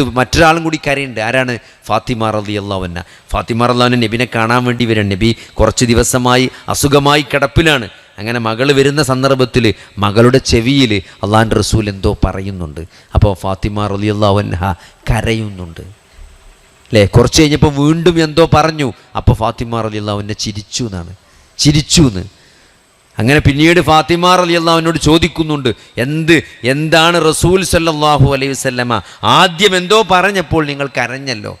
സമയത്ത് മറ്റൊരാളും കൂടി കരയുണ്ട് ആരാണ്? ഫാത്തിമ റലി അള്ളാവന്ന ഫാത്തിമ റല്ലാവിന് നബിനെ കാണാൻ വേണ്ടി വരാൻ നബി കുറച്ച് ദിവസമായി അസുഖമായി കിടപ്പിലാണ്. അങ്ങനെ മകൾ വരുന്ന സന്ദർഭത്തിൽ മകളുടെ ചെവിയിൽ അള്ളാഹാന്റെ റസൂൽ എന്തോ പറയുന്നുണ്ട്. അപ്പോൾ ഫാത്തിമ റലി അള്ളാവൻഹ കരയുന്നുണ്ട്. അല്ലേ കുറച്ച് കഴിഞ്ഞപ്പോൾ വീണ്ടും എന്തോ പറഞ്ഞു. അപ്പോൾ ഫാത്തിമ റലി അള്ളാഹുവിനെ ചിരിച്ചു എന്നാണ്. ചിരിച്ചു എന്ന്. അങ്ങനെ പിന്നീട് ഫാത്തിമ അലി അള്ളാഹുവിനോട് ചോദിക്കുന്നുണ്ട് എന്ത് എന്താണ് റസൂൽ സല്ലാഹു അലൈഹി വസല്ലമ? ആദ്യം എന്തോ പറഞ്ഞപ്പോൾ നിങ്ങൾ കരഞ്ഞല്ലോ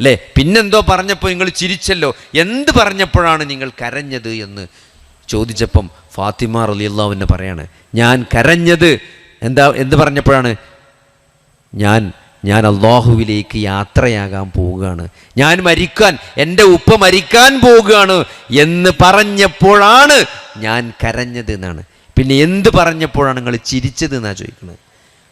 അല്ലേ? പിന്നെന്തോ പറഞ്ഞപ്പോൾ നിങ്ങൾ ചിരിച്ചല്ലോ എന്ത് പറഞ്ഞപ്പോഴാണ് നിങ്ങൾ കരഞ്ഞത് എന്ന് ചോദിച്ചപ്പം ഫാത്തിമ അലി അള്ളാഹുവിനെ പറയാണ് ഞാൻ കരഞ്ഞത് എന്താ എന്ത് പറഞ്ഞപ്പോഴാണ്? ഞാൻ ഞാൻ അള്ളാഹുവിലേക്ക് യാത്രയാകാൻ പോവുകയാണ്. ഞാൻ മരിക്കാൻ എന്റെ ഉപ്പ മരിക്കാൻ പോവുകയാണ് എന്ന് പറഞ്ഞപ്പോഴാണ് ഞാൻ കരഞ്ഞത് എന്നാണ്. പിന്നെ എന്ത് പറഞ്ഞപ്പോഴാണ് നിങ്ങൾ ചിരിച്ചത് എന്നാണ് ചോദിക്കുന്നത്?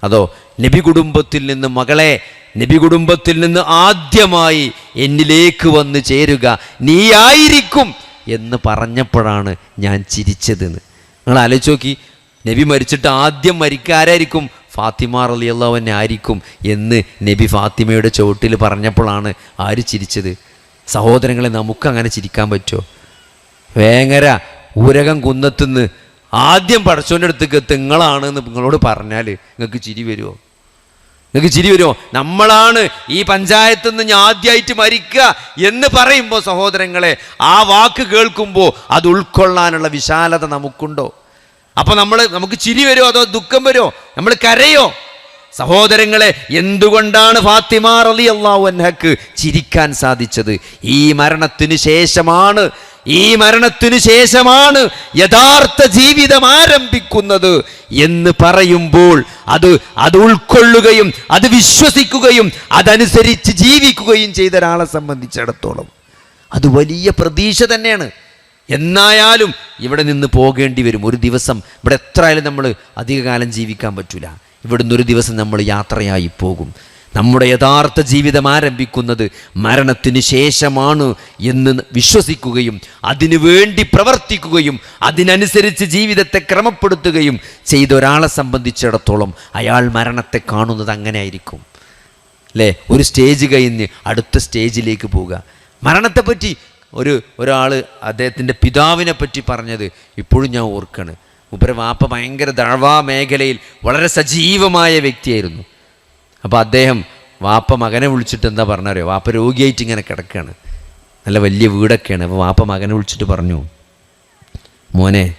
അതോ നബി കുടുംബത്തിൽ നിന്ന് മകളെ നബി കുടുംബത്തിൽ നിന്ന് ആദ്യമായി എന്നിലേക്ക് വന്ന് ചേരുക നീയായിരിക്കും എന്ന് പറഞ്ഞപ്പോഴാണ് ഞാൻ ചിരിച്ചതെന്ന് നിങ്ങൾ ആലോചിച്ച് നോക്കി നബി മരിച്ചിട്ട് ആദ്യം മരിക്കാരായിരിക്കും ഫാത്തിമ റലി അള്ളാഹുവിനെ ആയിരിക്കും എന്ന് നബി ഫാത്തിമയുടെ ചുവട്ടിൽ പറഞ്ഞപ്പോഴാണ് ആര് ചിരിച്ചത്? സഹോദരങ്ങളെ നമുക്ക് അങ്ങനെ ചിരിക്കാൻ പറ്റുമോ? വേങ്ങര ഊരകം കുന്നത്തുനിന്ന് ആദ്യം പടച്ചോന്റെ അടുത്തേക്ക് തിങ്ങളാണ് എന്ന് നിങ്ങളോട് പറഞ്ഞാൽ നിങ്ങൾക്ക് ചിരി വരുമോ? നിങ്ങൾക്ക് ചിരി വരുമോ? നമ്മളാണ് ഈ പഞ്ചായത്തിൽ നിന്ന് ഞാൻ ആദ്യമായിട്ട് മരിക്കുക എന്ന് പറയുമ്പോൾ സഹോദരങ്ങളെ ആ വാക്ക് കേൾക്കുമ്പോൾ അത് ഉൾക്കൊള്ളാനുള്ള വിശാലത നമുക്കുണ്ടോ? അപ്പോൾ നമ്മൾ നമുക്ക് ചിരി വരുമോ അതോ ദുഃഖം വരുമോ? നമ്മൾ കരയോ? സഹോദരങ്ങളെ എന്തുകൊണ്ടാണ് ഫാത്തിമ റലി അള്ളാഹു അൻഹക്ക് ചിരിക്കാൻ സാധിച്ചത്? ഈ മരണത്തിന് ശേഷമാണ് ഈ മരണത്തിനു ശേഷമാണ് യഥാർത്ഥ ജീവിതം ആരംഭിക്കുന്നത് എന്ന് പറയുമ്പോൾ അത് അത് ഉൾക്കൊള്ളുകയും അത് വിശ്വസിക്കുകയും അതനുസരിച്ച് ജീവിക്കുകയും ചെയ്ത ഒരാളെ സംബന്ധിച്ചിടത്തോളം. അത് വലിയ പ്രതീക്ഷ തന്നെയാണ്. എന്നായാലും ഇവിടെ നിന്ന് പോകേണ്ടി വരും. ഒരു ദിവസം ഇവിടെ എത്ര ആയാലും നമ്മൾ അധികകാലം ജീവിക്കാൻ പറ്റില്ല ഇവിടുന്ന് ഒരു ദിവസം നമ്മൾ യാത്രയായി പോകും. നമ്മുടെ യഥാർത്ഥ ജീവിതം ആരംഭിക്കുന്നത് മരണത്തിന് ശേഷമാണ് എന്ന് വിശ്വസിക്കുകയും അതിനുവേണ്ടി പ്രവർത്തിക്കുകയും അതിനനുസരിച്ച് ജീവിതത്തെ ക്രമപ്പെടുത്തുകയും ചെയ്ത ഒരാളെ സംബന്ധിച്ചിടത്തോളം അയാൾ മരണത്തെ കാണുന്നത് അങ്ങനെ ആയിരിക്കും അല്ലേ ഒരു സ്റ്റേജ് കഴിഞ്ഞ് അടുത്ത സ്റ്റേജിലേക്ക് പോവുക. മരണത്തെപ്പറ്റി ഒരു ഒരാൾ അദ്ദേഹത്തിന്റെ പിതാവിനെ പറ്റി പറഞ്ഞത് ഇപ്പോഴും ഞാൻ ഓർക്കാണ്. ഉപരവാപ്പ വാപ്പ ഭയങ്കര ദഴവാ മേഖലയിൽ വളരെ സജീവമായ വ്യക്തിയായിരുന്നു. അപ്പോൾ അദ്ദേഹം വാപ്പ മകനെ വിളിച്ചിട്ട് എന്താ പറഞ്ഞറിയോ? വാപ്പ രോഗിയായിട്ട് ഇങ്ങനെ കിടക്കുകയാണ് നല്ല വലിയ വീടൊക്കെയാണ്. അപ്പോൾ വാപ്പ മകനെ വിളിച്ചിട്ട് പറഞ്ഞു മോനെ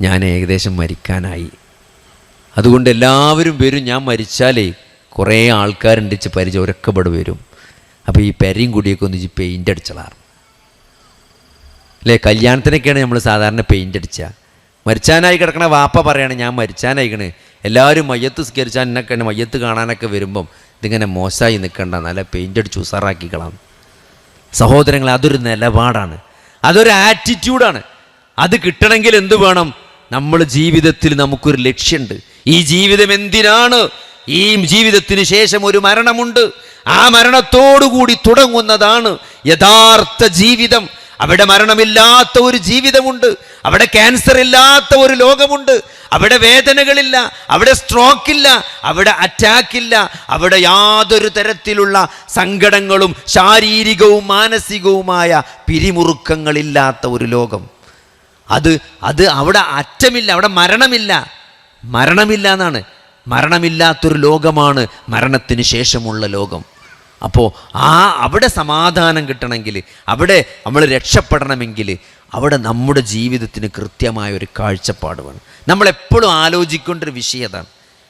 ഞാൻ ഏകദേശം മരിക്കാനായി. അതുകൊണ്ട് എല്ലാവരും വരും. ഞാൻ മരിച്ചാലേ കുറേ ആൾക്കാരുണ്ട് ഇച്ച് പരിചയം ഒരൊക്കെ ഇവിടെ വരും. അപ്പോൾ ഈ പെരയും കുടിയൊക്കെ ഒന്ന് ഇച്ച് പെയിന്റ് അടിച്ചളാറ് അല്ലേ? കല്യാണത്തിനൊക്കെയാണ് നമ്മൾ സാധാരണ പെയിന്റ് അടിച്ച. മരിച്ചാനായി കിടക്കണ വാപ്പ പറയാണ് ഞാൻ മരിച്ചാനായിക്കണ്. എല്ലാവരും മയ്യത്ത് സ്കരിച്ചാൽ എന്നൊക്കെ മയ്യത്ത് കാണാനൊക്കെ വരുമ്പം ഇതിങ്ങനെ മോശമായി നിൽക്കണ്ട. നല്ല പെയിന്റ് അടിച്ച് സഹോദരങ്ങൾ അതൊരു നിലപാടാണ്. അതൊരു ആറ്റിറ്റ്യൂഡാണ് അത് കിട്ടണമെങ്കിൽ എന്ത് വേണം? നമ്മൾ ജീവിതത്തിൽ നമുക്കൊരു ലക്ഷ്യമുണ്ട്. ഈ ജീവിതം എന്തിനാണ്? ഈ ജീവിതത്തിന് ശേഷം ഒരു മരണമുണ്ട്. ആ മരണത്തോടുകൂടി തുടങ്ങുന്നതാണ് യഥാർത്ഥ ജീവിതം. അവിടെ മരണമില്ലാത്ത ഒരു ജീവിതമുണ്ട്. അവിടെ ക്യാൻസർ ഇല്ലാത്ത ഒരു ലോകമുണ്ട്. അവിടെ വേദനകളില്ല അവിടെ സ്ട്രോക്ക് ഇല്ല അവിടെ അറ്റാക്ക് ഇല്ല അവിടെ യാതൊരു തരത്തിലുള്ള സങ്കടങ്ങളും ശാരീരികവും മാനസികവുമായ പിരിമുറുക്കങ്ങളില്ലാത്ത ഒരു ലോകം. അത് അത് അവിടെ അറ്റമില്ല അവിടെ മരണമില്ല. മരണമില്ല എന്നാണ്. മരണമില്ലാത്തൊരു ലോകമാണ് മരണത്തിന് ശേഷമുള്ള ലോകം. അപ്പോൾ ആ അവിടെ സമാധാനം കിട്ടണമെങ്കിൽ അവിടെ നമ്മൾ രക്ഷപ്പെടണമെങ്കിൽ അവിടെ നമ്മുടെ ജീവിതത്തിന് കൃത്യമായ ഒരു കാഴ്ചപ്പാട് വേണം. നമ്മളെപ്പോഴും ആലോചിക്കേണ്ട ഒരു വിഷയം അതാണ്.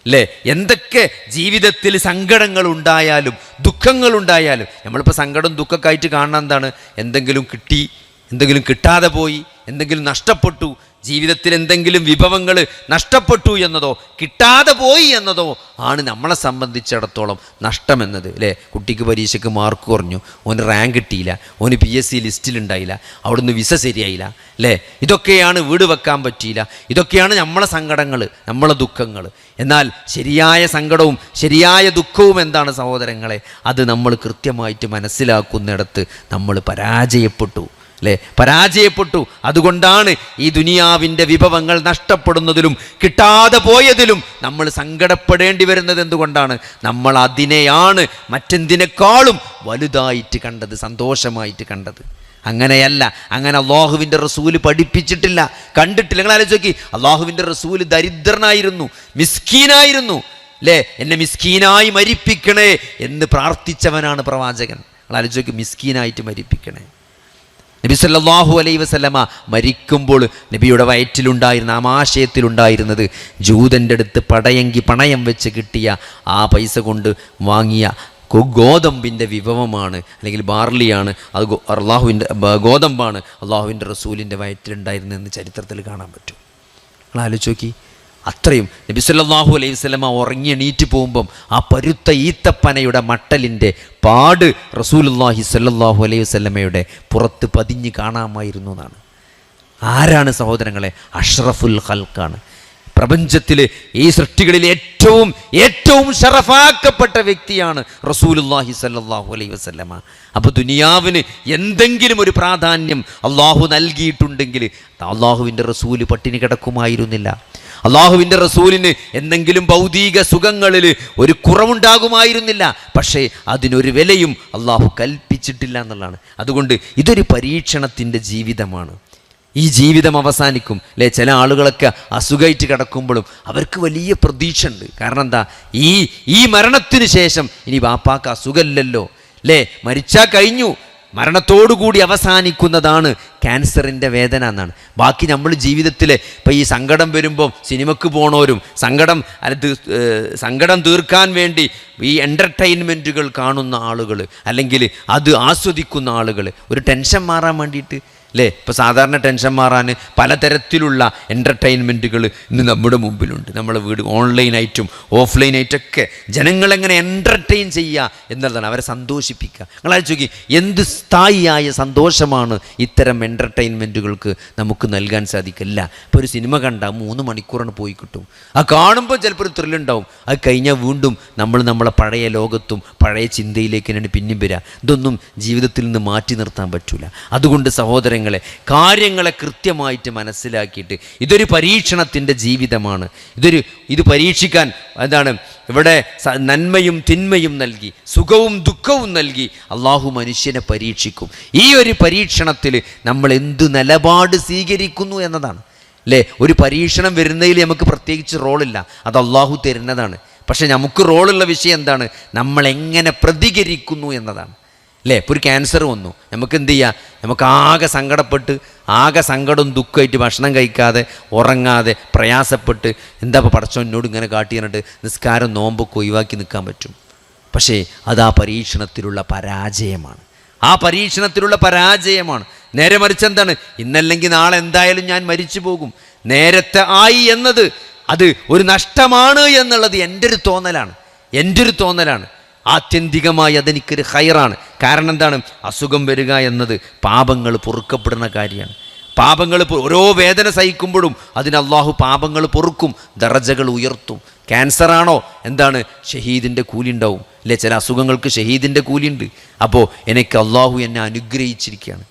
അല്ലേ? എന്തൊക്കെ ജീവിതത്തിൽ സങ്കടങ്ങൾ ഉണ്ടായാലും ദുഃഖങ്ങൾ ഉണ്ടായാലും നമ്മളിപ്പോൾ സങ്കടം ദുഃഖമൊക്കെ ആയിട്ട് കാണുന്ന എന്താണ്? എന്തെങ്കിലും കിട്ടി എന്തെങ്കിലും കിട്ടാതെ പോയി എന്തെങ്കിലും നഷ്ടപ്പെട്ടു ജീവിതത്തിൽ എന്തെങ്കിലും വിഭവങ്ങൾ നഷ്ടപ്പെട്ടു എന്നതോ കിട്ടാതെ പോയി എന്നതോ ആണ് നമ്മളെ സംബന്ധിച്ചിടത്തോളം നഷ്ടമെന്നത് അല്ലേ? കുട്ടിക്ക് പരീക്ഷയ്ക്ക് മാർക്ക് കുറഞ്ഞു ഓന് റാങ്ക് കിട്ടിയില്ല ഓന് പി എസ് സി ലിസ്റ്റിലുണ്ടായില്ല അവിടുന്ന് വിസ ശരിയായില്ല അല്ലേ? ഇതൊക്കെയാണ് വീട് വെക്കാൻ പറ്റിയില്ല ഇതൊക്കെയാണ് നമ്മളെ സങ്കടങ്ങൾ നമ്മളെ ദുഃഖങ്ങൾ. എന്നാൽ ശരിയായ സങ്കടവും ശരിയായ ദുഃഖവും എന്താണ് സഹോദരങ്ങളെ? അത് നമ്മൾ കൃത്യമായിട്ട് മനസ്സിലാക്കുന്നിടത്ത് നമ്മൾ പരാജയപ്പെട്ടു. അല്ലേ പരാജയപ്പെട്ടു. അതുകൊണ്ടാണ് ഈ ദുനിയാവിന്റെ വിഭവങ്ങൾ നഷ്ടപ്പെടുന്നതിലും കിട്ടാതെ പോയതിലും നമ്മൾ സങ്കടപ്പെടേണ്ടി വരുന്നത് എന്തുകൊണ്ടാണ്? നമ്മൾ അതിനെയാണ് മറ്റെന്തിനേക്കാളും വലുതായിട്ട് കണ്ടത് സന്തോഷമായിട്ട് കണ്ടത്. അങ്ങനെയല്ല. അങ്ങനെ അള്ളാഹുവിന്റെ റസൂൽ പഠിപ്പിച്ചിട്ടില്ല കണ്ടിട്ടില്ല. നിങ്ങൾ ആലോചിച്ച് നോക്കി. അള്ളാഹുവിന്റെ റസൂൽ ദരിദ്രനായിരുന്നു മിസ്കീനായിരുന്നു. അല്ലേ എന്നെ മിസ്കീനായി മരിപ്പിക്കണേ എന്ന് പ്രാർത്ഥിച്ചവനാണ് പ്രവാചകൻ. നിങ്ങൾ ആലോചിച്ച് നോക്കി മിസ്കീനായിട്ട് മരിപ്പിക്കണേ. നബി സല്ലാഹു അലൈ വസല്ലമ മരിക്കുമ്പോൾ നബിയുടെ വയറ്റിലുണ്ടായിരുന്ന ആമാശയത്തിലുണ്ടായിരുന്നത് ജൂതന്റെ അടുത്ത് പടയങ്കി പണയം വെച്ച് കിട്ടിയ ആ പൈസ കൊണ്ട് വാങ്ങിയ ഗോതമ്പിന്റെ വിഭവമാണ് അല്ലെങ്കിൽ ബാർലിയാണ്. അത് അള്ളാഹുവിന്റെ ഗോതമ്പാണ് അള്ളാഹുവിന്റെ റസൂലിന്റെ വയറ്റിലുണ്ടായിരുന്നതെന്ന് ചരിത്രത്തിൽ കാണാൻ പറ്റും. ആലോചിച്ച് നോക്കി. അത്രയും നബിസ്വല്ലാഹു അലൈഹി സ്വലമ ഉറങ്ങി എണീറ്റ് പോകുമ്പം ആ പരുത്ത ഈത്തപ്പനയുടെ മട്ടലിന്റെ പാട് റസൂലുള്ളാഹി സല്ലല്ലാഹു അലൈഹി വസല്ലമയുടെ പുറത്ത് പതിഞ്ഞ് കാണാമായിരുന്നു എന്നാണ്. ആരാണ് സഹോദരങ്ങളെ? അഷ്റഫുൽ ഹൽക്കാണ് പ്രപഞ്ചത്തിലെ ഈ സൃഷ്ടികളിൽ ഏറ്റവും ഏറ്റവും ഷറഫാക്കപ്പെട്ട വ്യക്തിയാണ് റസൂലുല്ലാഹി സല്ലാഹു അലൈഹി വസല്ലമ. അപ്പോൾ ദുനിയാവിന് എന്തെങ്കിലും ഒരു പ്രാധാന്യം അള്ളാഹു നൽകിയിട്ടുണ്ടെങ്കിൽ അള്ളാഹുവിന്റെ റസൂൽ പട്ടിണി കിടക്കുമായിരുന്നില്ല. അള്ളാഹുവിന്റെ റസൂലിന് എന്തെങ്കിലും ഭൗതിക സുഖങ്ങളിൽ ഒരു കുറവുണ്ടാകുമായിരുന്നില്ല. പക്ഷേ അതിനൊരു വിലയും അള്ളാഹു കൽപ്പിച്ചിട്ടില്ല എന്നുള്ളതാണ്. അതുകൊണ്ട് ഇതൊരു പരീക്ഷണത്തിന്റെ ജീവിതമാണ്. ഈ ജീവിതം അവസാനിക്കും. അല്ലേ ചില ആളുകളൊക്കെ അസുഖമായിട്ട് കിടക്കുമ്പോഴും അവർക്ക് വലിയ പ്രതീക്ഷ ഉണ്ട് കാരണം എന്താ? ഈ ഈ മരണത്തിന് ശേഷം ഇനി വാപ്പാക്ക് അസുഖമില്ലല്ലോ. അല്ലേ മരിച്ചാൽ കഴിഞ്ഞു. മരണത്തോടുകൂടി അവസാനിക്കുന്നതാണ് ക്യാൻസറിന്റെ വേദന എന്നാണ്. ബാക്കി നമ്മൾ ജീവിതത്തിൽ ഇപ്പം ഈ സങ്കടം വരുമ്പോൾ സിനിമക്ക് പോണവരും സങ്കടം അല്ല സങ്കടം തീർക്കാൻ വേണ്ടി ഈ എന്റർടൈൻമെന്റുകൾ കാണുന്ന ആളുകൾ അല്ലെങ്കിൽ അത് ആസ്വദിക്കുന്ന ആളുകൾ ഒരു ടെൻഷൻ മാറാൻ വേണ്ടിയിട്ട് അല്ലേ ഇപ്പോൾ സാധാരണ ടെൻഷൻ മാറാൻ പലതരത്തിലുള്ള എന്റർടൈൻമെന്റുകൾ ഇന്ന് നമ്മുടെ മുമ്പിലുണ്ട്. നമ്മളെ വീട് ഓൺലൈനായിട്ടും ഓഫ്ലൈനായിട്ടൊക്കെ ജനങ്ങളെങ്ങനെ എന്റർടൈൻ ചെയ്യുക എന്നുള്ളതാണ്. അവരെ സന്തോഷിപ്പിക്കുക. നിങ്ങൾ ചോദിക്കും എന്ത് സ്ഥായിയായ സന്തോഷമാണ് ഇത്തരം എന്റർടൈൻമെന്റുകൾക്ക് നമുക്ക് നൽകാൻ സാധിക്കില്ല. ഇപ്പോൾ ഒരു സിനിമ കണ്ടാൽ മൂന്ന് മണിക്കൂറാണ് പോയി കിട്ടും. ആ കാണുമ്പോൾ ചിലപ്പോൾ ഒരു ത്രില്ലുണ്ടാവും. അത് കഴിഞ്ഞാൽ വീണ്ടും നമ്മൾ നമ്മളെ പഴയ ലോകത്തും പഴയ ചിന്തയിലേക്ക് തന്നെയാണ് പിന്നെയും വരിക ഇതൊന്നും ജീവിതത്തിൽ നിന്ന് മാറ്റി നിർത്താൻ പറ്റില്ല അതുകൊണ്ട് സഹോദരങ്ങളെ കാര്യങ്ങളെ കൃത്യമായിട്ട് മനസ്സിലാക്കിയിട്ട് ഇതൊരു പരീക്ഷണത്തിന്റെ ജീവിതമാണ്. ഇതൊരു ഇത് പരീക്ഷിക്കാൻ എന്താണ് ഇവിടെ നന്മയും തിന്മയും നൽകി സുഖവും ദുഃഖവും നൽകി അള്ളാഹു മനുഷ്യനെ പരീക്ഷിക്കും. ഈ ഒരു പരീക്ഷണത്തിൽ നമ്മൾ എന്ത് നിലപാട് സ്വീകരിക്കുന്നു എന്നതാണ്. അല്ലേ ഒരു പരീക്ഷണം വരുന്നതിൽ നമുക്ക് പ്രത്യേകിച്ച് റോളില്ല. അത് അള്ളാഹു തരുന്നതാണ്. പക്ഷെ നമുക്ക് റോളുള്ള വിഷയം എന്താണ്? നമ്മൾ എങ്ങനെ പ്രതികരിക്കുന്നു എന്നതാണ്. അല്ലേ ഇപ്പോൾ ഒരു ക്യാൻസർ വന്നു. നമുക്ക് എന്ത് ചെയ്യാം? നമുക്ക് ആകെ സങ്കടപ്പെട്ട് ആകെ സങ്കടവും ദുഃഖമായിട്ട് ഭക്ഷണം കഴിക്കാതെ ഉറങ്ങാതെ പ്രയാസപ്പെട്ട് എന്താ ഇപ്പോൾ പടച്ചോ എന്നോട് ഇങ്ങനെ കാട്ടി പറഞ്ഞിട്ട് നിസ്കാരം നോമ്പൊക്കെ ഒഴിവാക്കി നിൽക്കാൻ പറ്റും. പക്ഷേ അത് ആ പരീക്ഷണത്തിലുള്ള പരാജയമാണ്. ആ പരീക്ഷണത്തിലുള്ള പരാജയമാണ്. നേരെ മറിച്ച് എന്താണ്? ഇന്നല്ലെങ്കിൽ നാളെ എന്തായാലും ഞാൻ മരിച്ചു പോകും. നേരത്തെ ആയി എന്നത് അത് ഒരു നഷ്ടമാണ് എന്നുള്ളത് എന്റെ ഒരു തോന്നലാണ്. എന്റെ ഒരു തോന്നലാണ്. ആത്യന്തികമായി അതെനിക്കൊരു ഹൈറാണ്. കാരണം എന്താണ്? അസുഖം വരിക എന്നത് പാപങ്ങൾ പൊറുക്കപ്പെടുന്ന കാര്യമാണ്. പാപങ്ങൾ ഓരോ വേദന സഹിക്കുമ്പോഴും അതിന് അള്ളാഹു പാപങ്ങൾ പൊറുക്കും ദറജകൾ ഉയർത്തും. ക്യാൻസറാണോ? എന്താണ്? ഷഹീദിന്റെ കൂലി ഉണ്ടാവും അല്ലേ ചില അസുഖങ്ങൾക്ക് ഷഹീദിന്റെ കൂലിയുണ്ട്. അപ്പോൾ എനിക്ക് അള്ളാഹു എന്നെ അനുഗ്രഹിച്ചിരിക്കുകയാണ്.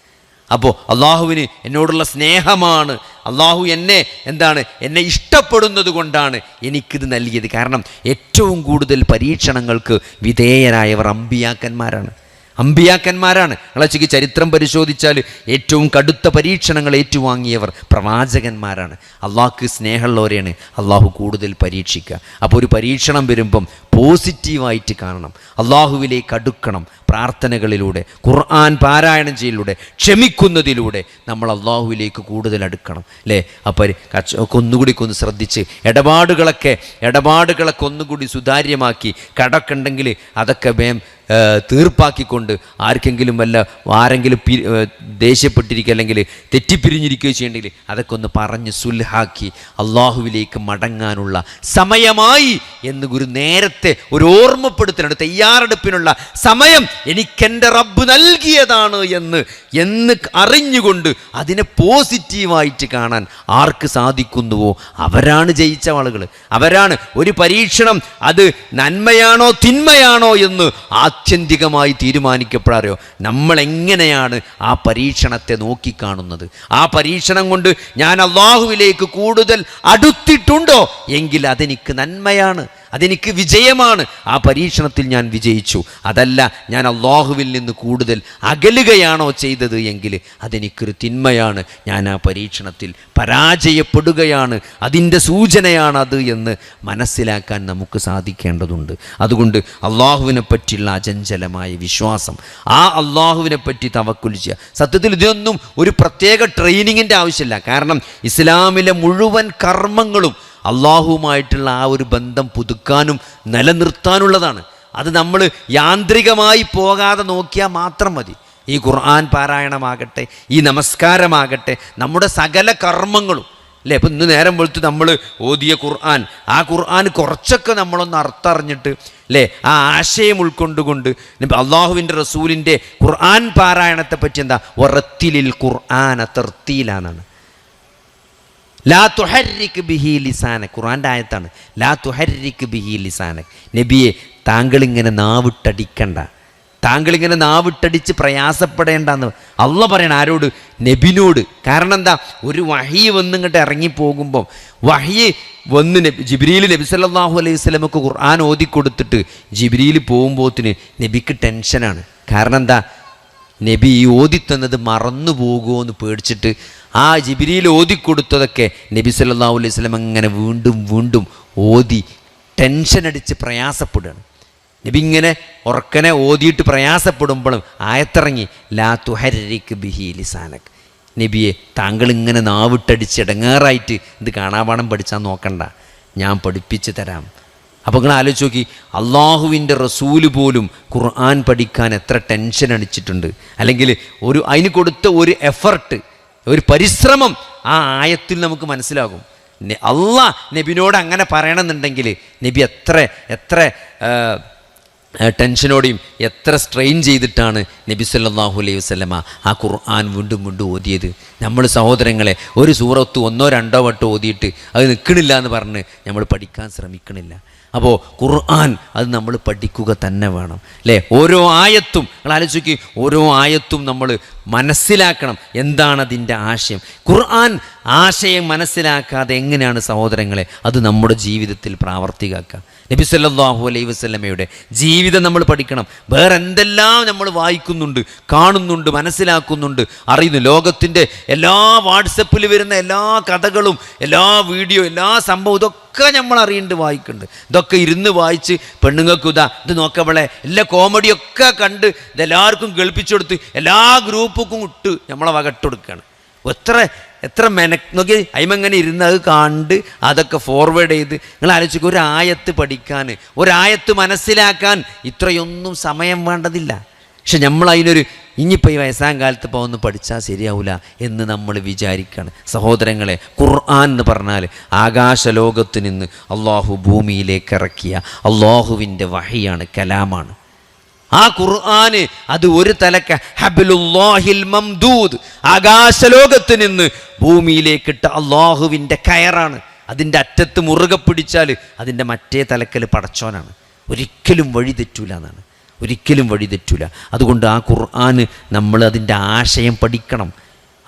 അപ്പോൾ അള്ളാഹുവിന് എന്നോടുള്ള സ്നേഹമാണ്. അള്ളാഹു എന്നെ എന്താണ് എന്നെ ഇഷ്ടപ്പെടുന്നത് കൊണ്ടാണ് എനിക്കിത് നൽകിയത്. കാരണം ഏറ്റവും കൂടുതൽ പരീക്ഷണങ്ങൾക്ക് വിധേയരായവർ അമ്പിയാക്കന്മാരാണ്. അമ്പിയാക്കന്മാരാണ്. നിങ്ങളച്ചയ്ക്ക് ചരിത്രം പരിശോധിച്ചാൽ ഏറ്റവും കടുത്ത പരീക്ഷണങ്ങൾ ഏറ്റുവാങ്ങിയവർ പ്രവാചകന്മാരാണ്. അള്ളാഹ്ക്ക് സ്നേഹമുള്ളവരെയാണ് അള്ളാഹു കൂടുതൽ പരീക്ഷിക്കുക. അപ്പോൾ ഒരു പരീക്ഷണം വരുമ്പം പോസിറ്റീവായിട്ട് കാണണം. അള്ളാഹുവിലേക്ക് അടുക്കണം പ്രാർത്ഥനകളിലൂടെ ഖുർആൻ പാരായണം ചെയ്യലിലൂടെ ക്ഷമിക്കുന്നതിലൂടെ നമ്മൾ അള്ളാഹുവിലേക്ക് കൂടുതൽ അടുക്കണം. അല്ലേ? അപ്പോൾ കച്ച ഒന്നുകൂടി ഒന്ന് ശ്രദ്ധിച്ച് ഇടപാടുകളൊക്കെ ഇടപാടുകളൊക്കെ ഒന്നുകൂടി സുതാര്യമാക്കി കടക്കുണ്ടെങ്കിൽ അതൊക്കെ വേം തീർപ്പാക്കിക്കൊണ്ട് ആർക്കെങ്കിലും വല്ല ആരെങ്കിലും പി ദേഷ്യപ്പെട്ടിരിക്കുക അല്ലെങ്കിൽ തെറ്റിപ്പിരിഞ്ഞിരിക്കുകയോ ചെയ്യണമെങ്കിൽ അതൊക്കെ ഒന്ന് പറഞ്ഞ് സുൽഹാക്കി അള്ളാഹുവിലേക്ക് മടങ്ങാനുള്ള സമയമായി എന്ന് ഗുരു നേരത്തെ ഒരു ഓർമ്മപ്പെടുത്തലുണ്ട്. തയ്യാറെടുപ്പിനുള്ള സമയം എനിക്കെന്റെ റബ്ബ് നൽകിയതാണ് എന്ന് എന്ന് അറിഞ്ഞുകൊണ്ട് അതിനെ പോസിറ്റീവായിട്ട് കാണാൻ ആർക്ക് സാധിക്കുന്നുവോ? അവരാണ് ജയിച്ച ആളുകൾ അവരാണ് ഒരു പരീക്ഷണം അത് നന്മയാണോ തിന്മയാണോ എന്ന് ആ ആത്യന്തികമായി തീരുമാനിക്കപ്പെടാറിയോ? നമ്മളെങ്ങനെയാണ് ആ പരീക്ഷണത്തെ നോക്കിക്കാണുന്നത്? ആ പരീക്ഷണം കൊണ്ട് ഞാൻ അള്ളാഹുവിലേക്ക് കൂടുതൽ അടുത്തിട്ടുണ്ടോ? എങ്കിൽ അതെനിക്ക് നന്മയാണ്. അതെനിക്ക് വിജയമാണ്. ആ പരീക്ഷണത്തിൽ ഞാൻ വിജയിച്ചു. അതല്ല ഞാൻ അള്ളാഹുവിൽ നിന്ന് കൂടുതൽ അകലുകയാണോ ചെയ്തത് എങ്കിൽ അതെനിക്കൊരു തിന്മയാണ്. ഞാൻ ആ പരീക്ഷണത്തിൽ പരാജയപ്പെടുകയാണ്. അതിന്റെ സൂചനയാണ് അത് എന്ന് മനസ്സിലാക്കാൻ നമുക്ക് സാധിക്കേണ്ടതുണ്ട്. അതുകൊണ്ട് അള്ളാഹുവിനെ പറ്റിയുള്ള അചഞ്ചലമായ വിശ്വാസം ആ അള്ളാഹുവിനെ പറ്റി തവക്കുൽ ചെയ്യുക. സത്യത്തിൽ ഇതൊന്നും ഒരു പ്രത്യേക ട്രെയിനിങ്ങിന്റെ ആവശ്യമില്ല. കാരണം ഇസ്ലാമിലെ മുഴുവൻ കർമ്മങ്ങളും അള്ളാഹുവുമായിട്ടുള്ള ആ ഒരു ബന്ധം പുതുക്കാനും നിലനിർത്താനുള്ളതാണ്. അത് നമ്മൾ യാന്ത്രികമായി പോകാതെ നോക്കിയാൽ മാത്രം മതി. ഈ ഖുർആൻ പാരായണമാകട്ടെ ഈ നമസ്കാരമാകട്ടെ നമ്മുടെ സകല കർമ്മങ്ങളും. അല്ലേ? അപ്പം ഇന്ന് നേരം വെളുത്ത് നമ്മൾ ഓതിയ ഖുർആൻ ആ ഖുർആൻ കുറച്ചൊക്കെ നമ്മളൊന്ന് അർത്ഥറിഞ്ഞിട്ട് അല്ലേ? ആ ആശയം ഉൾക്കൊണ്ടുകൊണ്ട് അള്ളാഹുവിന്റെ റസൂലിന്റെ ഖുർആൻ പാരായണത്തെ പറ്റി എന്താ? ഒറത്തിലിൽ ഖുർആൻ തർത്തിയിലാന്നാണ് ലാ തുഹരിക്ക് ബിഹി ലിസാനക് ഖുറാന്റെ ആയത്താണ്. ലാ തുഹരിക്ക് ബിഹി ലിസാനക് നബിയെ താങ്കളിങ്ങനെ നാവിട്ടടിക്കണ്ട. താങ്കളിങ്ങനെ നാവിട്ടടിച്ച് പ്രയാസപ്പെടേണ്ടെന്ന് അള്ള പറയണം ആരോട്? നബിനോട്. കാരണം എന്താ ഒരു വഹി വന്നിങ്ങോട്ട് ഇറങ്ങിപ്പോകുമ്പം വഹി വന്ന് നബി ജിബ്രീൽ നബി സല്ലാഹു അലൈഹി വസല്ലമക്ക് ഖുർആൻ ഓതിക്കൊടുത്തിട്ട് ജിബ്രീൽ പോകുമ്പോത്തിന് നബിക്ക് ടെൻഷനാണ്. കാരണം എന്താ നബി ഈ ഓതിത്തന്നത് മറന്നു പോകുമോ എന്ന് പേടിച്ചിട്ട് ആ ജിബിരിയിൽ ഓതിക്കൊടുത്തതൊക്കെ നബി സല്ലാ അലൈഹി വസല്ലം അങ്ങനെ വീണ്ടും വീണ്ടും ഓതി ടെൻഷൻ അടിച്ച് പ്രയാസപ്പെടുകയാണ്. നബി ഇങ്ങനെ ഉറക്കനെ ഓതിയിട്ട് പ്രയാസപ്പെടുമ്പോഴും ആയത്തിറങ്ങി ലാ തുഹരിക്ക് ബിഹി ലിസാനക്. നബിയെ താങ്കൾ ഇങ്ങനെ നാവിട്ടടിച്ച് ഇടങ്ങേറായിട്ട് ഇത് കാണാപാഠം പഠിച്ചാൽ നോക്കണ്ട. ഞാൻ പഠിപ്പിച്ചു തരാം. അപ്പോൾ നിങ്ങൾ ആലോചിച്ച് നോക്കി. അള്ളാഹുവിന്റെ റസൂൽ പോലും ഖുർആൻ പഠിക്കാൻ എത്ര ടെൻഷൻ അടിച്ചിട്ടുണ്ട്. അല്ലെങ്കിൽ ഒരു അതിന് കൊടുത്ത ഒരു എഫർട്ട് ഒരു പരിശ്രമം ആ ആയത്തിൽ നമുക്ക് മനസ്സിലാകും. അള്ളാ നബിനോട് അങ്ങനെ പറയണമെന്നുണ്ടെങ്കിൽ നബി എത്ര എത്ര ടെൻഷനോടെയും എത്ര സ്ട്രെയിൻ ചെയ്തിട്ടാണ് നബി സല്ലാഹു അലൈഹി വസല്ലമ ആ ഖുർആൻ വീണ്ടും വീണ്ടും ഓതിയത്. നമ്മൾ സഹോദരങ്ങളെ ഒരു സൂറത്ത് ഒന്നോ രണ്ടോ വട്ടം ഓതിയിട്ട് അത് നിൽക്കണില്ല എന്ന് പറഞ്ഞ് നമ്മൾ പഠിക്കാൻ ശ്രമിക്കണില്ല. അപ്പോൾ ഖുർആൻ അത് നമ്മൾ പഠിക്കുക തന്നെ വേണം. അല്ലേ ഓരോ ആയത്തും നിങ്ങൾ ആലോചിക്കുക ഓരോ ആയത്തും നമ്മൾ മനസ്സിലാക്കണം. എന്താണ് അതിന്റെ ആശയം? ഖുർആൻ ആശയം മനസ്സിലാക്കാതെ എങ്ങനെയാണ് സഹോദരങ്ങളെ അത് നമ്മുടെ ജീവിതത്തിൽ പ്രാവർത്തികമാക്കുക. നബി സല്ലല്ലാഹു അലൈഹി വസ്ലമയുടെ ജീവിതം നമ്മൾ പഠിക്കണം. വേറെ എന്തെല്ലാം നമ്മൾ വായിക്കുന്നുണ്ട് കാണുന്നുണ്ട് മനസ്സിലാക്കുന്നുണ്ട് അറിയുന്നു. ലോകത്തിന്റെ എല്ലാ വാട്സപ്പിൽ വരുന്ന എല്ലാ കഥകളും എല്ലാ വീഡിയോ എല്ലാ സംഭവം ഇതൊക്കെ നമ്മൾ അറിയുന്നുണ്ട് വായിക്കുന്നുണ്ട്. ഇതൊക്കെ ഇരുന്ന് വായിച്ച് പെണ്ണുങ്ങൾക്ക് ഇതാ ഇത് നോക്കവളെ എല്ലാ കോമഡിയൊക്കെ കണ്ട് ഇതെല്ലാവർക്കും കേൾപ്പിച്ചു കൊടുത്ത് എല്ലാ ഗ്രൂപ്പുക്കും ഇട്ട് നമ്മളെ വകട്ടെടുക്കുകയാണ് എത്ര എത്ര മെന നോക്കി അയിമങ്ങനെ ഇരുന്ന് അത് കണ്ട് അതൊക്കെ ഫോർവേഡ് ചെയ്ത് നിങ്ങൾ ആലോചിക്കുക ഒരായത്ത് പഠിക്കാൻ ഒരായത്ത് മനസ്സിലാക്കാൻ ഇത്രയൊന്നും സമയം വേണ്ടതില്ല. പക്ഷെ നമ്മൾ അതിനൊരു ഇനിയിപ്പോൾ ഈ വയസ്സാം കാലത്ത് ഇപ്പോൾ ഒന്ന് പഠിച്ചാൽ ശരിയാവില്ല എന്ന് നമ്മൾ വിചാരിക്കുകയാണ് സഹോദരങ്ങളെ ഖുർആൻ എന്ന് പറഞ്ഞാൽ ആകാശലോകത്ത് നിന്ന് അള്ളാഹു ഭൂമിയിലേക്ക് ഇറക്കിയ അള്ളാഹുവിന്റെ വഹിയാണ് കലാമാണ്. ആ ഖുർആന് അത് ഒരു തലക്ക ഹബിലുല്ലാഹിൽ മംദൂദ്. ആകാശലോകത്ത് നിന്ന് ഭൂമിയിലേക്കിട്ട അള്ളാഹുവിന്റെ കയറാണ്. അതിന്റെ അറ്റത്ത് മുറുകെ പിടിച്ചാൽ അതിന്റെ മറ്റേ തലക്കൽ പടച്ചോനാണ്. ഒരിക്കലും വഴി തെറ്റൂല എന്നാണ്. ഒരിക്കലും വഴി തെറ്റൂല. അതുകൊണ്ട് ആ ഖുർആന് നമ്മൾ അതിന്റെ ആശയം പഠിക്കണം.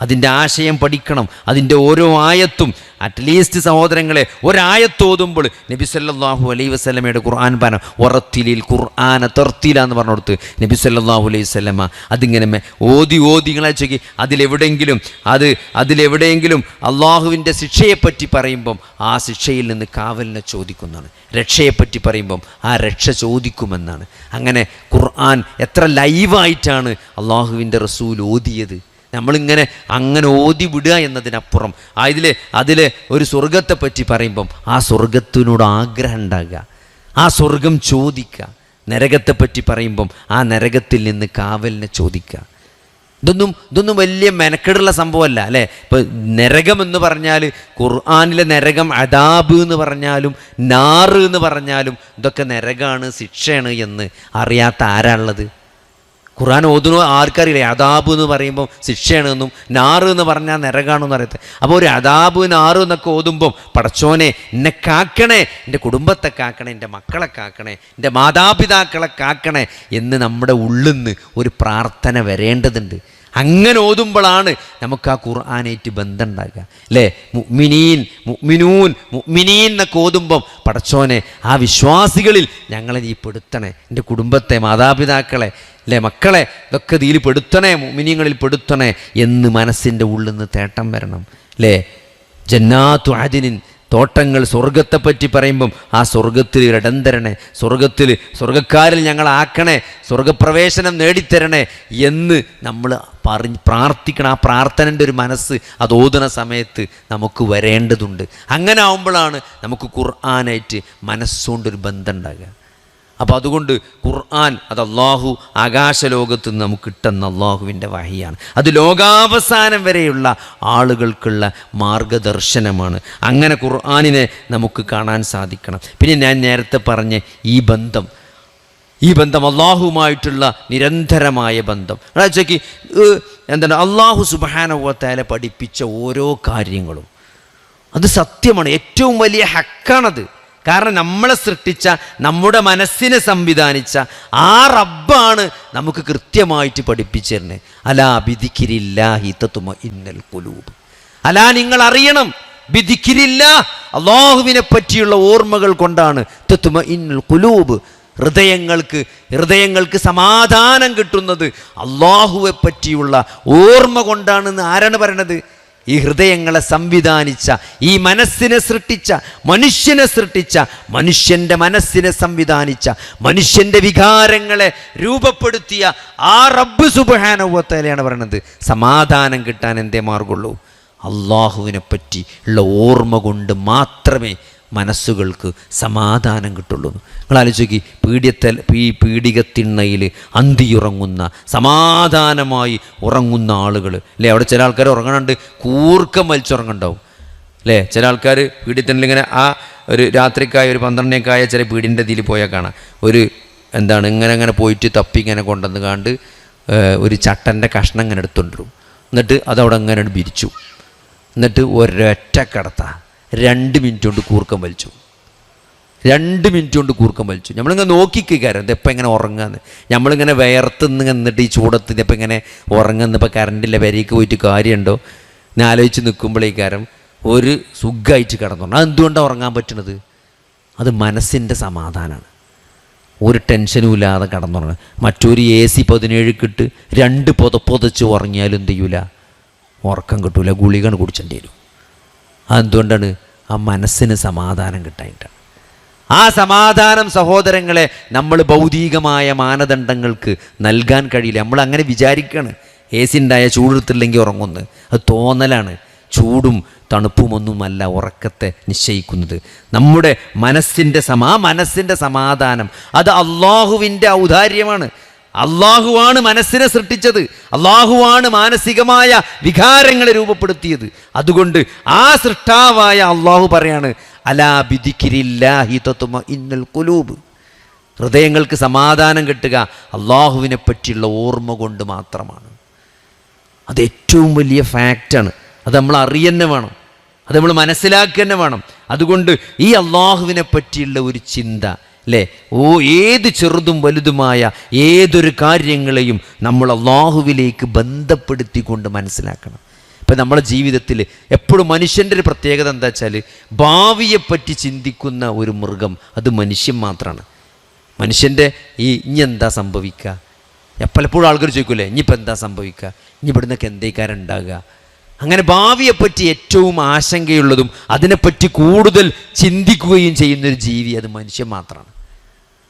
അതിന്റെ ആശയം പഠിക്കണം അതിന്റെ ഓരോ ആയത്തും. അറ്റ്ലീസ്റ്റ് സഹോദരങ്ങളെ ഒരായത്ത് ഓതുമ്പോൾ നബി സല്ലല്ലാഹു അലൈഹി വസല്ലമയുടെ ഖുർആൻ പാന ഉറത്തിലിൽ ഖുർആന തെർത്തില എന്ന് പറഞ്ഞു കൊടുത്ത് നബി സല്ലല്ലാഹു അലൈഹി വസല്ലമ അതിങ്ങനെ ഓതി ഓതി ചെക്കി ചോക്കി. അതിലെവിടെയെങ്കിലും അത് അതിലെവിടെയെങ്കിലും അള്ളാഹുവിന്റെ ശിക്ഷയെപ്പറ്റി പറയുമ്പം ആ ശിക്ഷയിൽ നിന്ന് കാവലിനെ ചോദിക്കുന്നതാണ്. രക്ഷയെപ്പറ്റി പറയുമ്പം ആ രക്ഷ ചോദിക്കുമെന്നാണ്. അങ്ങനെ ഖുർആൻ എത്ര ലൈവായിട്ടാണ് അള്ളാഹുവിന്റെ റസൂൽ ഓതിയത്. നമ്മളിങ്ങനെ അങ്ങനെ ഓതി വിടുക എന്നതിനപ്പുറം. അതിൽ അതിൽ ഒരു സ്വർഗത്തെ പറ്റി പറയുമ്പം ആ സ്വർഗത്തിനോട് ആഗ്രഹം ഉണ്ടാകുക. ആ സ്വർഗം ചോദിക്കുക. നരകത്തെ പറ്റി പറയുമ്പം ആ നരകത്തിൽ നിന്ന് കാവലിനെ ചോദിക്കുക. ഇതൊന്നും ഇതൊന്നും വലിയ മെനക്കെടുള്ള സംഭവമല്ല അല്ലേ? ഇപ്പോൾ നരകം എന്ന് പറഞ്ഞാൽ ഖുർആാനിലെ നരകം അദാബ് എന്ന് പറഞ്ഞാലും നാറ് എന്ന് പറഞ്ഞാലും ഇതൊക്കെ നരകമാണ് ശിക്ഷയാണ് എന്ന് അറിയാത്ത ആരാളുള്ളത് ഖുർആൻ ഓതുന്നോ ആർക്കറിയില്ല. അതാബ് എന്ന് പറയുമ്പോൾ ശിക്ഷയാണെന്നും നാറ് എന്ന് പറഞ്ഞാൽ നിരകാണെന്ന് അറിയത്തെ. അപ്പോൾ ഒരു അതാബ് നാറ് എന്നൊക്കെ ഓതുമ്പം പടച്ചോനെ എന്നെ കാക്കണേ എന്റെ കുടുംബത്തെ കാക്കണേ എന്റെ മക്കളെ കാക്കണേ എന്റെ മാതാപിതാക്കളെ കാക്കണേ എന്ന് നമ്മുടെ ഉള്ളിൽ നിന്ന് ഒരു പ്രാർത്ഥന വരേണ്ടതുണ്ട്. അങ്ങനെ ഓതുമ്പോഴാണ് നമുക്ക് ആ ഖുർആാനായിട്ട് ബന്ധം ഉണ്ടാകുക അല്ലേ? മുഅ്മിനീൻ മുഅ്മിനൂൻ മുഅ്മിനീൻ എന്നൊക്കെ ഓതുമ്പം പടച്ചോനെ ആ വിശ്വാസികളിൽ ഞങ്ങളെ നീ പെടുത്തണേ. എന്റെ കുടുംബത്തെ മാതാപിതാക്കളെ അല്ലേ മക്കളെ ഇതൊക്കെ ഇതിൽ പെടുത്തണേ മിനിയങ്ങളിൽ പെടുത്തണേ എന്ന് മനസ്സിന്റെ ഉള്ളിൽ നിന്ന് തേട്ടം വരണം. അല്ലേ ജന്നാത്തു ആദിനിൻ തോട്ടങ്ങൾ സ്വർഗത്തെപ്പറ്റി പറയുമ്പം ആ സ്വർഗത്തിൽ ഇടം സ്വർഗത്തിൽ സ്വർഗക്കാരിൽ ഞങ്ങളാക്കണേ സ്വർഗപ്രവേശനം നേടിത്തരണേ എന്ന് നമ്മൾ പറഞ്ഞ് പ്രാർത്ഥിക്കണം. ആ പ്രാർത്ഥനന്റെ ഒരു മനസ്സ് അത് ഓതുന്ന സമയത്ത് നമുക്ക് വരേണ്ടതുണ്ട്. അങ്ങനെ ആവുമ്പോഴാണ് നമുക്ക് ഖുർആാനായിട്ട് മനസ്സുകൊണ്ടൊരു ബന്ധം ഉണ്ടാകുക. അപ്പോൾ അതുകൊണ്ട് ഖുർആൻ അത് അള്ളാഹു ആകാശലോകത്ത് നിന്ന് നമുക്ക് കിട്ടുന്ന അള്ളാഹുവിന്റെ വഹിയാണ്. അത് ലോകാവസാനം വരെയുള്ള ആളുകൾക്കുള്ള മാർഗദർശനമാണ്. അങ്ങനെ ഖുർആാനിനെ നമുക്ക് കാണാൻ സാധിക്കണം. പിന്നെ ഞാൻ നേരത്തെ പറഞ്ഞ ഈ ബന്ധം. ഈ ബന്ധം അള്ളാഹുമായിട്ടുള്ള നിരന്തരമായ ബന്ധം. അതാച്ചേക്ക് എന്താണ്? അള്ളാഹു സുബാനുവത്താലെ പഠിപ്പിച്ച ഓരോ കാര്യങ്ങളും. അത് സത്യമാണ്. ഏറ്റവും വലിയ ഹക്കാണത്. കാരണം നമ്മളെ സൃഷ്ടിച്ച നമ്മുടെ മനസ്സിനെ സംവിധാനിച്ച ആ റബ്ബാണ് നമുക്ക് കൃത്യമായിട്ട് പഠിപ്പിച്ചിരുന്നത് അലാ ബിദിക്കിരില്ലാഹി തത്തുമ ഇന്നൽ കുലൂബ് അലാ നിങ്ങൾ അറിയണം ബിദിക്കിരില്ല അള്ളാഹുവിനെ പറ്റിയുള്ള ഓർമ്മകൾ കൊണ്ടാണ് തത്തുമ ഇന്നൽ കുലൂബ് ഹൃദയങ്ങൾക്ക് ഹൃദയങ്ങൾക്ക് സമാധാനം കിട്ടുന്നത് അള്ളാഹുവെ പറ്റിയുള്ള ഓർമ്മ കൊണ്ടാണെന്ന് ആരാണ് പറയണത്? ഈ ഹൃദയങ്ങളെ സംവിധാനിച്ച ഈ മനസ്സിനെ സൃഷ്ടിച്ച മനുഷ്യനെ സൃഷ്ടിച്ച മനുഷ്യന്റെ മനസ്സിനെ സംവിധാനിച്ച മനുഷ്യന്റെ വികാരങ്ങളെ രൂപപ്പെടുത്തിയ ആ റബ്ബ് സുബഹാനുഭവത്തേലെയാണ് പറയുന്നത്. സമാധാനം കിട്ടാൻ എന്തേ മാർഗമുള്ളൂ? അള്ളാഹുവിനെ പറ്റി ഉള്ള ഓർമ്മ കൊണ്ട് മാത്രമേ മനസ്സുകൾക്ക് സമാധാനം കിട്ടുള്ളൂ. നിങ്ങൾ ആലോചിക്കി പീഡിയത്തൽ ഈ പീഡികത്തിണ്ണയിൽ അന്തിയുറങ്ങുന്ന സമാധാനമായി ഉറങ്ങുന്ന ആളുകൾ അല്ലേ? അവിടെ ചില ആൾക്കാർ ഉറങ്ങണുണ്ട് കൂർക്കം വലിച്ചുറങ്ങണ്ടാവും അല്ലേ? ചില ആൾക്കാർ പീഡിയത്തിണ്ണിൽ ഇങ്ങനെ ആ ഒരു രാത്രിക്കായ ഒരു പന്ത്രണ്ടിനേക്കായ ചില പീടിന്റെ ഇതിൽ പോയാൽ കാണാം. ഒരു എന്താണ് ഇങ്ങനെ ഇങ്ങനെ പോയിട്ട് തപ്പി ഇങ്ങനെ കൊണ്ടുവന്ന് കാണ്ട് ഒരു ചട്ടന്റെ കഷ്ണം ഇങ്ങനെ എടുത്തുകൊണ്ടിരും എന്നിട്ട് അതവിടെ അങ്ങനെ ബിരിച്ചു എന്നിട്ട് ഒരൊറ്റ കടത്ത. രണ്ട് മിനിറ്റ് കൊണ്ട് കൂർക്കം വലിച്ചു. രണ്ട് മിനിറ്റ് കൊണ്ട് കൂർക്കം വലിച്ചു. നമ്മളിങ്ങനെ നോക്കിക്കാരം ഇതെപ്പോൾ ഇങ്ങനെ ഉറങ്ങാന്ന്. നമ്മളിങ്ങനെ വേർത്തുനിന്ന് നിന്നിട്ട് ഈ ചൂടത്ത് ഇതെപ്പോൾ ഇങ്ങനെ ഉറങ്ങുന്ന ഇപ്പോൾ കറണ്ടില്ല വരയ്ക്ക് പോയിട്ട് കാര്യമുണ്ടോ? ഞാൻ ആലോചിച്ച് നിൽക്കുമ്പോഴേക്കാരം ഒരു സുഖമായിട്ട് കിടന്നുണ്ട് അതെന്തുകൊണ്ടാണ് ഉറങ്ങാൻ പറ്റണത് അത് മനസ്സിന്റെ സമാധാനമാണ്. ഒരു ടെൻഷനും ഇല്ലാതെ കിടന്നുറങ്ങ. മറ്റൊരു എ സി പതിനേഴ് രണ്ട് പുതപ്പൊതച്ച് ഉറങ്ങിയാലും എന്ത് ചെയ്യൂല? ഉറക്കം കിട്ടൂല. ഗുളികണ് കുടിച്ചേണ്ടി വരും. അതെന്തുകൊണ്ടാണ് ആ മനസ്സിന് സമാധാനം കിട്ടായിട്ടാണ് ആ സമാധാനം സഹോദരങ്ങളെ നമ്മൾ ഭൗതികമായ മാനദണ്ഡങ്ങൾക്ക് നൽകാൻ കഴിയില്ല. നമ്മൾ അങ്ങനെ വിചാരിക്കുകയാണ് എ സി ഉണ്ടായ ചൂടെടുത്തില്ലെങ്കിൽ ഉറങ്ങുന്നു അത് തോന്നലാണ്. ചൂടും തണുപ്പുമൊന്നുമല്ല ഉറക്കത്തെ നിശ്ചയിക്കുന്നത്. നമ്മുടെ മനസ്സിന്റെ സമാ മനസ്സിന്റെ സമാധാനം അത് അള്ളാഹുവിന്റെ ഔദാര്യമാണ്. അള്ളാഹുവാണ് മനസ്സിനെ സൃഷ്ടിച്ചത്. അള്ളാഹുവാണ് മാനസികമായ വികാരങ്ങളെ രൂപപ്പെടുത്തിയത്. അതുകൊണ്ട് ആ സൃഷ്ടാവായ അള്ളാഹു പറയാണ് അലാ ബിദിക്കിരില്ലാഹി ഇന്നൽ കുലൂബ് ഹൃദയങ്ങൾക്ക് സമാധാനം കിട്ടുക അള്ളാഹുവിനെ പറ്റിയുള്ള ഓർമ്മ കൊണ്ട് മാത്രമാണ്. അത് ഏറ്റവും വലിയ ഫാക്റ്റാണ് അത് നമ്മൾ അറിയന്നെ വേണം. അത് നമ്മൾ മനസ്സിലാക്കുക തന്നെ വേണം. അതുകൊണ്ട് ഈ അള്ളാഹുവിനെ പറ്റിയുള്ള ഒരു ചിന്ത അല്ലേ ഓ ഏത് ചെറുതും വലുതുമായ ഏതൊരു കാര്യങ്ങളെയും നമ്മൾ അള്ളാഹുവിലേക്ക് ബന്ധപ്പെടുത്തിക്കൊണ്ട് മനസ്സിലാക്കണം. ഇപ്പം നമ്മുടെ ജീവിതത്തിൽ എപ്പോഴും മനുഷ്യന്റെ ഒരു പ്രത്യേകത എന്താ വെച്ചാൽ ഭാവിയെപ്പറ്റി ചിന്തിക്കുന്ന ഒരു മൃഗം അത് മനുഷ്യൻ മാത്രമാണ് മനുഷ്യന്റെ ഈ ഇനി എന്താ സംഭവിക്കുക? പലപ്പോഴും ആൾക്കാർ ചോദിക്കൂലേ ഇനിയിപ്പോൾ എന്താ സംഭവിക്കുക? ഇനി ഇവിടുന്നൊക്കെ എന്തേക്കാരം ഉണ്ടാകുക അങ്ങനെ ഭാവിയെപ്പറ്റി ഏറ്റവും ആശങ്കയുള്ളതും അതിനെപ്പറ്റി കൂടുതൽ ചിന്തിക്കുകയും ചെയ്യുന്നൊരു ജീവി അത് മനുഷ്യൻ മാത്രമാണ്.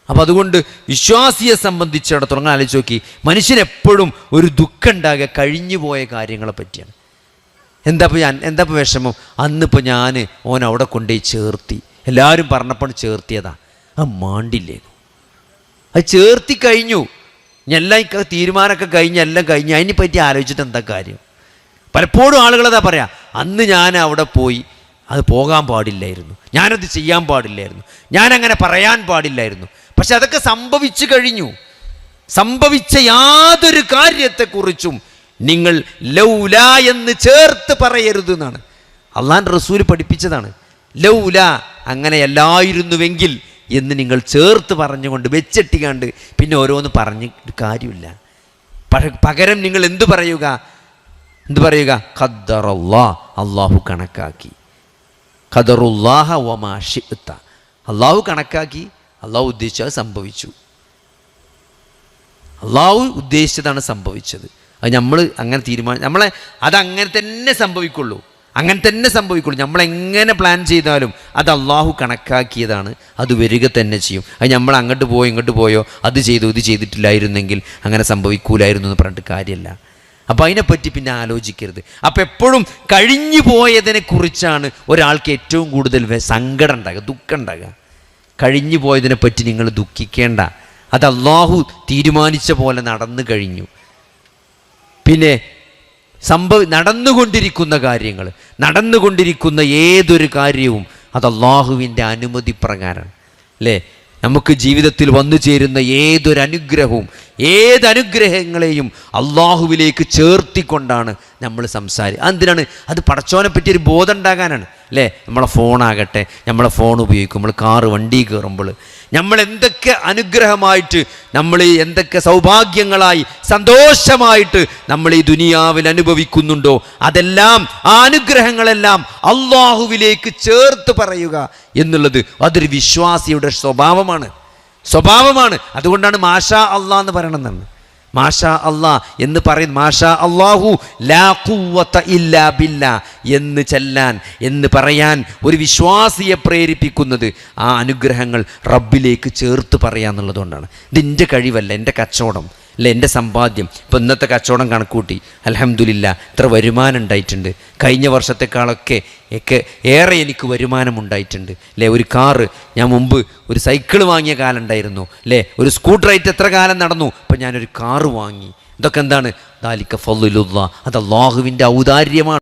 അപ്പോൾ അതുകൊണ്ട് വിശ്വാസിയെ സംബന്ധിച്ചിടത്തോളം ആലോചിച്ച് നോക്കി. മനുഷ്യൻ എപ്പോഴും ഒരു ദുഃഖം ഉണ്ടാകുക കഴിഞ്ഞു പോയ കാര്യങ്ങളെ പറ്റിയാണ്. എന്താ ഞാൻ എന്താ ഇപ്പോൾ വിഷമം? അന്നിപ്പോൾ ഞാൻ ഓൻ അവിടെ കൊണ്ടുപോയി ചേർത്തി. എല്ലാവരും പറഞ്ഞപ്പോൾ ചേർത്തിയതാ. ആ മാണ്ടില്ലേന്നു അത് ചേർത്തി കഴിഞ്ഞു. എല്ലാം തീരുമാനമൊക്കെ കഴിഞ്ഞ് എല്ലാം കഴിഞ്ഞ്. അതിനെ പറ്റി ആലോചിച്ചിട്ട് എന്താ കാര്യം? പലപ്പോഴും ആളുകളതാ പറയാ അന്ന് ഞാൻ അവിടെ പോയി അത് പോകാൻ പാടില്ലായിരുന്നു. ഞാനത് ചെയ്യാൻ പാടില്ലായിരുന്നു. ഞാനങ്ങനെ പറയാൻ പാടില്ലായിരുന്നു. പക്ഷെ അതൊക്കെ സംഭവിച്ചു കഴിഞ്ഞു. സംഭവിച്ച യാതൊരു കാര്യത്തെക്കുറിച്ചും നിങ്ങൾ ലൗല എന്ന് ചേർത്ത് പറയരുത് എന്നാണ് അള്ളാൻ റസൂൽ പഠിപ്പിച്ചതാണ്. ലൗല അങ്ങനെയല്ലായിരുന്നുവെങ്കിൽ എന്ന് നിങ്ങൾ ചേർത്ത് പറഞ്ഞുകൊണ്ട് വെച്ചെട്ടിക്കാണ്ട് പിന്നെ ഓരോന്ന് പറഞ്ഞ് കാര്യമില്ല. പകരം നിങ്ങൾ എന്തു പറയുക? എന്ത് പറയുക? ഖദ്ദറല്ലാ അള്ളാഹു കണക്കാക്കി. ഖദറുല്ലാഹ വമാ അള്ളാഹു കണക്കാക്കി അള്ളാഹു ഉദ്ദേശിച്ചത് സംഭവിച്ചു. അള്ളാഹു ഉദ്ദേശിച്ചതാണ് സംഭവിച്ചത്. അത് നമ്മൾ അങ്ങനെ തീരുമാനം നമ്മളെ അതങ്ങനെ തന്നെ സംഭവിക്കുള്ളൂ. അങ്ങനെ തന്നെ സംഭവിക്കുള്ളൂ. നമ്മളെങ്ങനെ പ്ലാൻ ചെയ്താലും അത് അള്ളാഹു കണക്കാക്കിയതാണ്. അത് വരിക തന്നെ ചെയ്യും. അത് നമ്മൾ അങ്ങോട്ട് പോയോ ഇങ്ങോട്ട് പോയോ അത് ചെയ്തു ഇത് ചെയ്തിട്ടില്ലായിരുന്നെങ്കിൽ അങ്ങനെ സംഭവിക്കൂലായിരുന്നു എന്ന് പറഞ്ഞിട്ട് കാര്യമല്ല അപ്പോൾ അതിനെപ്പറ്റി പിന്നെ ആലോചിക്കരുത്. അപ്പോൾ എപ്പോഴും കഴിഞ്ഞു പോയതിനെക്കുറിച്ചാണ് ഒരാൾക്ക് ഏറ്റവും കൂടുതൽ സങ്കടം ഉണ്ടാകുക ദുഃഖം ഉണ്ടാകുക. കഴിഞ്ഞു പോയതിനെപ്പറ്റി നിങ്ങൾ ദുഃഖിക്കേണ്ട. അത് അള്ളാഹു തീരുമാനിച്ച പോലെ നടന്നു കഴിഞ്ഞു. പിന്നെ സംഭവ നടന്നുകൊണ്ടിരിക്കുന്ന കാര്യങ്ങൾ നടന്നുകൊണ്ടിരിക്കുന്ന ഏതൊരു കാര്യവും അത് അള്ളാഹുവിന്റെ അനുമതി പ്രകാരമാണ്. അല്ലേ? നമുക്ക് ജീവിതത്തിൽ വന്നു ചേരുന്ന ഏതൊരു അനുഗ്രഹവും ഏത് അനുഗ്രഹങ്ങളെയും അള്ളാഹുവിലേക്ക് ചേർത്തിക്കൊണ്ടാണ് നമ്മൾ സംസാരി അതെന്തിനാണ്? അത് പടച്ചോനെ പറ്റി ഒരു ബോധം ഉണ്ടാകാനാണ് അല്ലേ? നമ്മളെ ഫോണാകട്ടെ നമ്മളെ ഫോൺ ഉപയോഗിക്കും നമ്മൾ കാറ് വണ്ടി കയറുമ്പോൾ നമ്മൾ എന്തൊക്കെ അനുഗ്രഹമായിട്ട് നമ്മൾ എന്തൊക്കെ സൗഭാഗ്യങ്ങളായി സന്തോഷമായിട്ട് നമ്മൾ ഈ ദുനിയാവിൽ അനുഭവിക്കുന്നുണ്ടോ? അതെല്ലാം ആ അനുഗ്രഹങ്ങളെല്ലാം അള്ളാഹുവിലേക്ക് ചേർത്ത് പറയുക എന്നുള്ളത് അതൊരു വിശ്വാസിയുടെ സ്വഭാവമാണ്. സ്വഭാവമാണ്. അതുകൊണ്ടാണ് മാഷാ അള്ളാഹ് എന്ന് പറയണമെന്നാണ് മാഷാ അള്ളാ എന്ന് പറയുന്ന മാഷാ അള്ളാഹു ലാ കുവത്ത ഇല്ലാ ബില്ല എന്ന് ചെല്ലാൻ എന്ന് പറയാൻ ഒരു വിശ്വാസിയെ പ്രേരിപ്പിക്കുന്നത് ആ അനുഗ്രഹങ്ങൾ റബ്ബിലേക്ക് ചേർത്ത് പറയാന്നുള്ളതുകൊണ്ടാണ്. ഇതിന്റെ കഴിവല്ല എന്റെ കച്ചവടം. അല്ല എന്റെ സമ്പാദ്യം. ഇപ്പം ഇന്നത്തെ കച്ചവടം കണക്കൂട്ടി. അലഹമ്മദില്ല ഇത്ര വരുമാനം ഉണ്ടായിട്ടുണ്ട്. കഴിഞ്ഞ വർഷത്തെക്കാളൊക്കെ ഒക്കെ ഏറെ എനിക്ക് വരുമാനം ഉണ്ടായിട്ടുണ്ട്. അല്ലേ ഒരു കാറ്. ഞാൻ മുമ്പ് ഒരു സൈക്കിൾ വാങ്ങിയ കാലം ഉണ്ടായിരുന്നു. അല്ലേ ഒരു സ്കൂട്ടറായിട്ട് എത്ര കാലം നടന്നു? ഇപ്പം ഞാനൊരു കാറ് വാങ്ങി. ഇതൊക്കെ എന്താണ്? ദാലിക്ക ഫല്ലുല്ല അത് അള്ളാഹുവിന്റെ ഔദാര്യമാണ്.